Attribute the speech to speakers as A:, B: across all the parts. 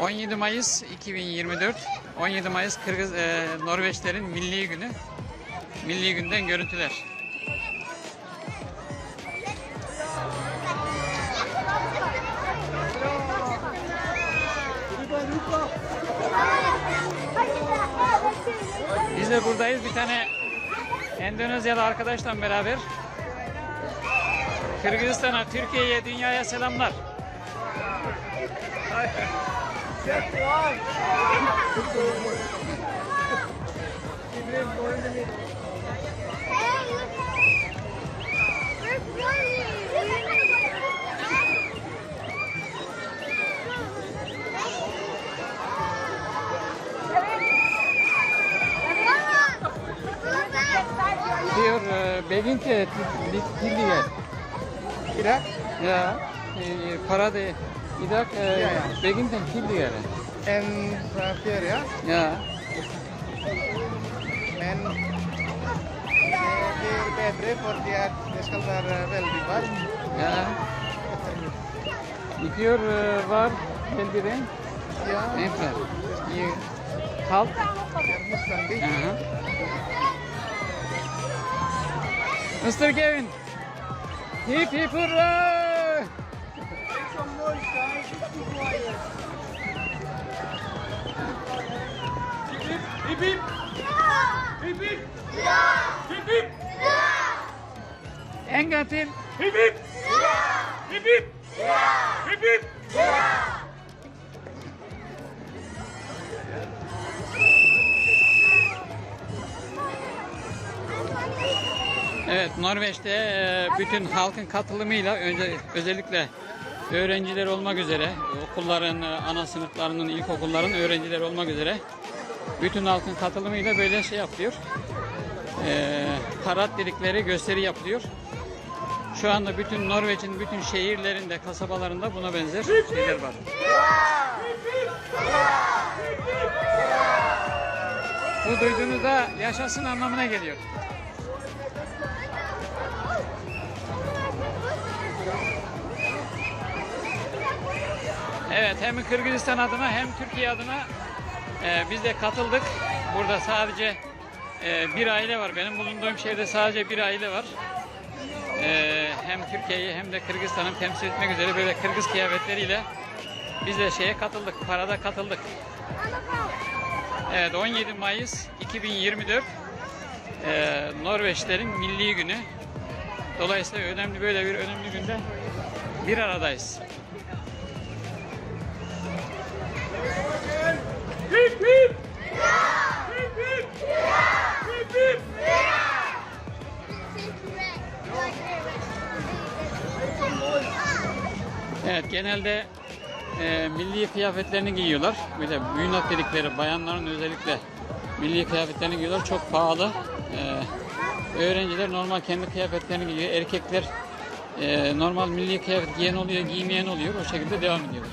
A: ...17 Mayıs 2024... ...17 Mayıs Kırgız... e, Norveçlerin milli günü... ...milli günden görüntüler... Biz de buradayız. Bir tane Endonezyalı arkadaşla beraber Kırgızistan'a, Türkiye'ye, dünyaya selamlar. Diyor e, Beginti Tilliye.
B: Tidak?
A: Ya e, para de idak
B: Ya, ya.
A: Beginti Tilliye.
B: En Xavier ya.
A: Ya
B: Men det är bättre för det det ska vara väldigt varmt.
A: ya Gidiyor e, var eldiven.
B: Ja,
A: Enfler. İyi. Kalk.
B: termos nanti.
A: Aha. Mr. Kevin. Hip hip hurra!
C: Hip hip! Hip hip! Hip hip!
A: Engatil.
C: Hip hip! Hip hip! Hip hip!
A: Evet Norveç'te bütün halkın katılımıyla özellikle öğrenciler olmak üzere okulların ana sınıflarının ilkokulların öğrenciler olmak üzere bütün halkın katılımıyla böyle şey yapılıyor. E, parat dedikleri gösteri yapılıyor. Şu anda bütün Norveç'in bütün şehirlerinde, kasabalarında buna benzer şeyler var. Bu duyduğunuzda yaşasın anlamına geliyor. Evet hem Kırgızistan adına hem Türkiye adına e, biz de katıldık. Burada sadece e, bir aile var. Benim bulunduğum şehirde sadece bir aile var. E, hem Türkiye'yi hem de Kırgızistan'ı temsil etmek üzere böyle Kırgız kıyafetleriyle biz de şeye katıldık. Parada katıldık. Evet 17 Mayıs 2024 e, Norveçlerin milli günü. Dolayısıyla önemli böyle bir önemli günde bir aradayız. Evet genelde e, milli kıyafetlerini giyiyorlar. Böyle büyünat dedikleri bayanların özellikle milli kıyafetlerini giyiyorlar. Çok pahalı. E, öğrenciler normal kendi kıyafetlerini giyiyor. Erkekler e, normal milli kıyafet giyen oluyor, giymeyen oluyor. O şekilde devam ediyorlar.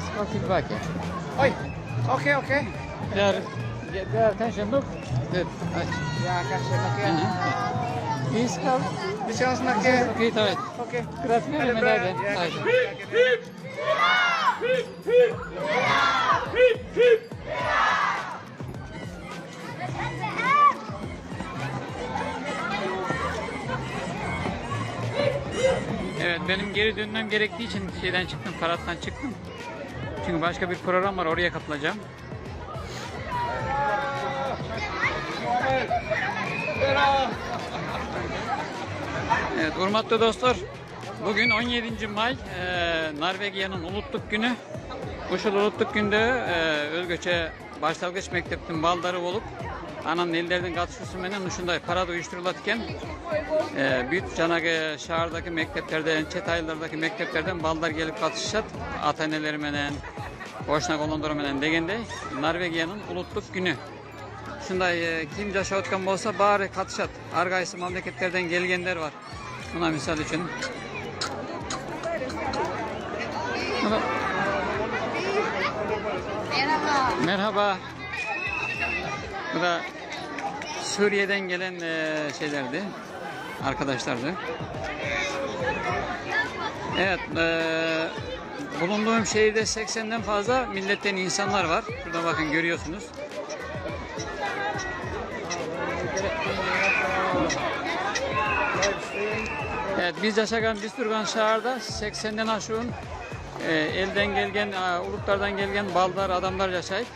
A: skatil bak ya.
B: Oi, oke oke.
A: Der, der attention look. Good.
B: Ya, kasih nak ya.
A: Please come.
B: Bisa nak ya.
A: Okay, tamam.
B: Oke.
A: Grazie mille, medaglia.
B: Ya,
A: Haydi.
C: Hip hip! Hip hip! Hip hip!
A: Evet benim geri dönmem gerektiği için şeyden çıktım, Karat'tan çıktım. Çünkü başka bir program var oraya katılacağım. Evet hürmetli dostlar. Bugün 17. May e, Norveç'in Ulutluk Günü. Bu şıl Ulutluk günde e, Özgöç'e başlangıç mekteptin baldarı olup ananın ellerden katışısı menen uşunday para uyuşturulatken e, büyük canage şahardaki mekteplerden, çet aylardaki mekteplerden ballar gelip katışat ataneleri menen, boşnak menen degende Norveç'in Ulutluk Günü. Şunday e, kim yaşayotgan bolsa bari katışat. Argaysı memleketlerden gelgenler var. Buna misal için.
C: Merhaba.
A: Merhaba. Bu da Suriye'den gelen e, şeylerdi. Arkadaşlardı. Evet. e, bulunduğum şehirde 80'den fazla milletten insanlar var. Şurada bakın görüyorsunuz. Evet biz yaşayan biz durgan şehirde 80'den aşığın e, elden gelgen, e, uluklardan gelgen baldar adamlar yaşayıp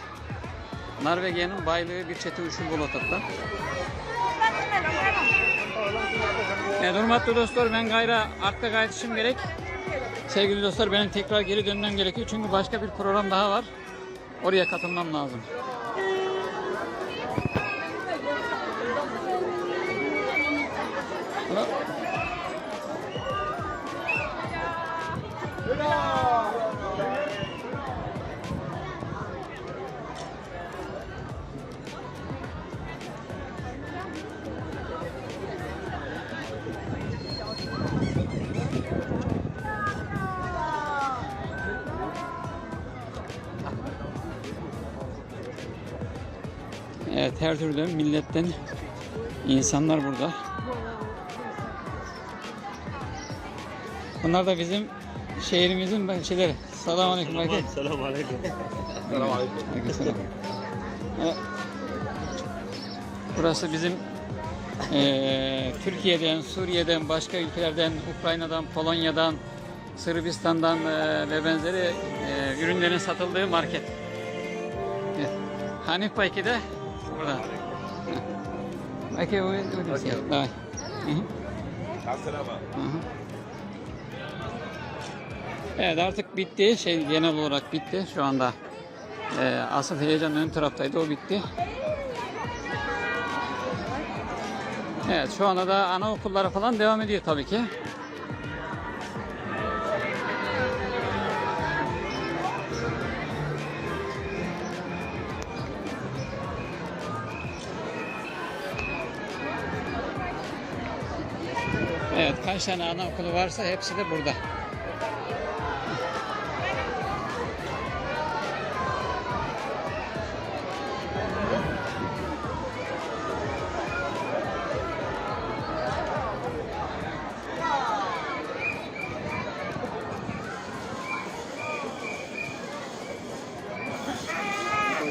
A: Norveç'in baylığı bir çeti uşul bolotatla. Evet, hürmetli dostlar ben gayra artta kayıtışım gerek. Sevgili dostlar benim tekrar geri dönmem gerekiyor çünkü başka bir program daha var. Oraya katılmam lazım. Evet her türlü milletten insanlar burada. Bunlar da bizim şehrimizin şeyleri. Selamun aleyküm.
B: Selamun aleyküm.
A: Aleykümselam. Evet. Burası bizim eee, Türkiye'den, Suriye'den, başka ülkelerden, Ukrayna'dan, Polonya'dan, Sırbistan'dan eee, ve benzeri eee, ürünlerin satıldığı market. Evet. Hanif burada. okay, we'll do this. Okay. Bye. Hı -hı. Evet artık bitti. Şey genel olarak bitti şu anda. Ee, asıl heyecan ön taraftaydı o bitti. Evet şu anda da anaokulları falan devam ediyor tabii ki. Evet kaç tane anaokulu varsa hepsi de burada.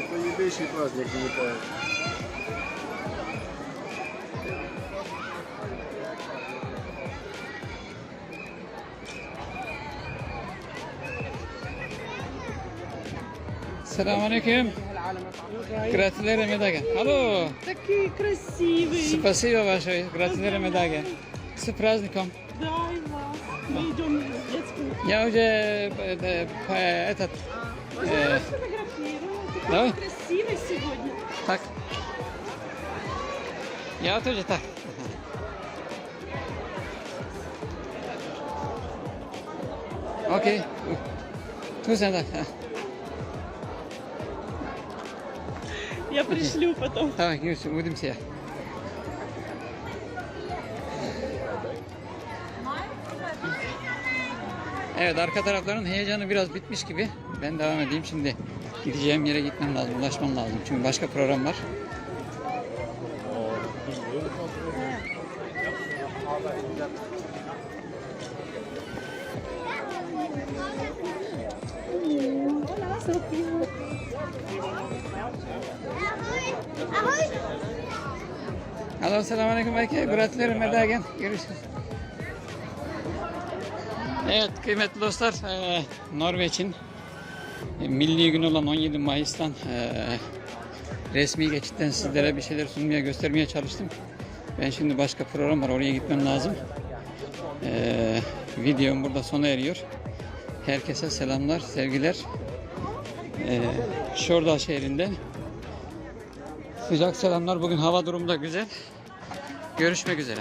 B: Поебейший праздник Салам
A: алейкум. Gratulerer middagen. Hallo.
D: Такие красивые.
A: Спасибо большое. Gratulerer middagen. С праздником.
D: Да, и вас. Мы а. идем с детским.
A: Я уже э, этот... Э,
D: да? красивый сегодня.
A: Так. Я тоже так. Окей. Okay. Tusen takk.
D: Я пришлю потом.
A: Tamam görüşürüz. Увидимся. Evet arka tarafların heyecanı biraz bitmiş gibi. Ben devam edeyim şimdi. Gideceğim yere gitmem lazım, ulaşmam lazım. Çünkü başka program var. Alo, selamünaleyküm belki. Gratulere medagen. Görüşürüz. Evet kıymetli dostlar eee, Norveç'in e, milli gün olan 17 Mayıs'tan eee, resmi geçitten sizlere bir şeyler sunmaya göstermeye çalıştım. Ben şimdi başka program var oraya gitmem lazım. Videom burada sona eriyor. Herkese selamlar, sevgiler. Şordal şehrinde sıcak selamlar. Bugün hava durumu da güzel. Görüşmek üzere.